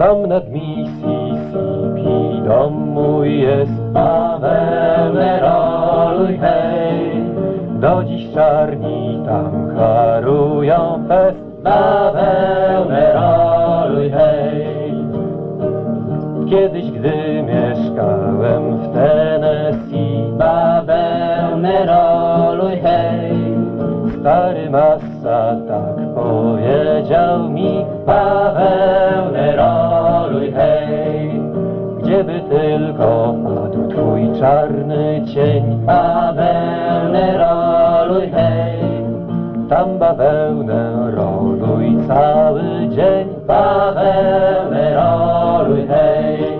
nad Mississippi dom mój jest Pawełne roluj hej Do dziś czarni tam harują fest Bawełne roluj hej Kiedyś gdy mieszkałem w Tennessee Bawełne roluj hej Stary masa tak powiedział mi Bawełne tylko padł twój czarny cień Bawełne roluj hej. Tam bawełnę roluj cały dzień Bawełnę roluj hej.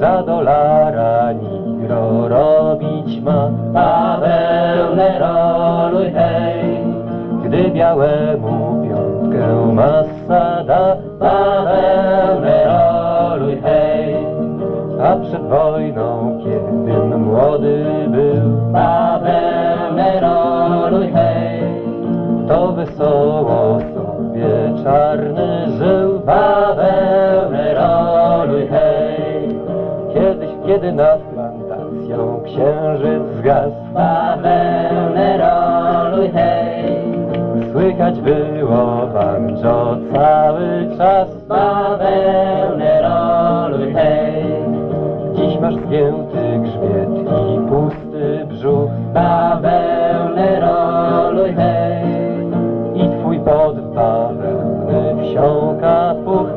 Za dolara nigro robić ma Bawełnę roluj hej. Gdy białemu piątkę masa da A przed wojną, kiedym młody był Bawełnę roluj hej To wesoło sobie czarny żył Bawełnę roluj hej. Kiedyś, kiedy nad plantacją księżyc zgasł Bawełnę roluj hej Słychać było banjo cały czas masz zgięty grzbiet i pusty brzuch, bawełnę roluj hej. I twój pot w bawełny wsiąka puch,